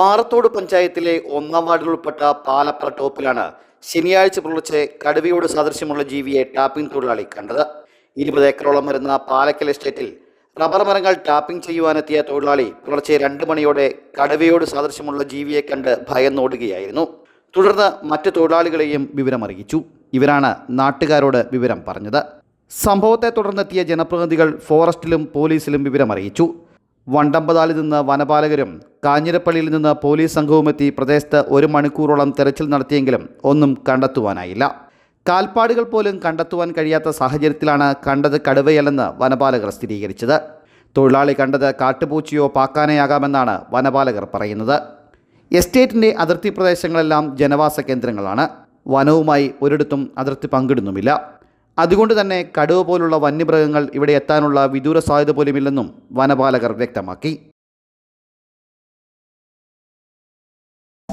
പാറത്തോട് പഞ്ചായത്തിലെ ഒന്നാം വാർഡിൽ ഉൾപ്പെട്ട പാലപ്പറ ടോപ്പിലാണ് ശനിയാഴ്ച പുലർച്ചെ കടുവയോട് സാദൃശ്യമുള്ള ജീവിയെ ടാപ്പിംഗ് തൊഴിലാളി കണ്ടത്. ഇരുപത് ഏക്കറോളം വരുന്ന പാലക്കൽ എസ്റ്റേറ്റിൽ റബ്ബർ മരങ്ങൾ ടാപ്പിംഗ് ചെയ്യുവാനെത്തിയ തൊഴിലാളി പുലർച്ചെ രണ്ട് മണിയോടെ കടുവയോട് സാദൃശ്യമുള്ള ജീവിയെ കണ്ട് ഭയന്നോടുകയായിരുന്നു. തുടർന്ന് മറ്റു തൊഴിലാളികളെയും വിവരമറിയിച്ചു. ഇവരാണ് നാട്ടുകാരോട് വിവരം പറഞ്ഞത്. സംഭവത്തെ തുടർന്നെത്തിയ ജനപ്രതിനിധികൾ ഫോറസ്റ്റിലും പോലീസിലും വിവരമറിയിച്ചു. വണ്ടമ്പതാലിൽ നിന്ന് വനപാലകരും കാഞ്ഞിരപ്പള്ളിയിൽ നിന്ന് പോലീസ് സംഘവുമെത്തി പ്രദേശത്ത് ഒരു മണിക്കൂറോളം തെരച്ചിൽ നടത്തിയെങ്കിലും ഒന്നും കണ്ടെത്തുവാനായില്ല. കാൽപ്പാടുകൾ പോലും കണ്ടെത്തുവാൻ കഴിയാത്ത സാഹചര്യത്തിലാണ് കണ്ടത് കടുവയല്ലെന്ന് വനപാലകർ സ്ഥിരീകരിച്ചത്. തൊഴിലാളി കണ്ടത് കാട്ടുപൂച്ചയോ പാക്കാനയാകാമെന്നാണ് വനപാലകർ പറയുന്നത്. എസ്റ്റേറ്റിന്റെ അതിർത്തി പ്രദേശങ്ങളെല്ലാം ജനവാസ കേന്ദ്രങ്ങളാണ്. വനവുമായി ഒരിടത്തും അതിർത്തി പങ്കിടുന്നുമില്ല. അതുകൊണ്ട് തന്നെ കടുവ പോലുള്ള വന്യമൃഗങ്ങൾ ഇവിടെ എത്താനുള്ള വിദൂര സാധ്യത പോലുമില്ലെന്നും വനപാലകർ വ്യക്തമാക്കി.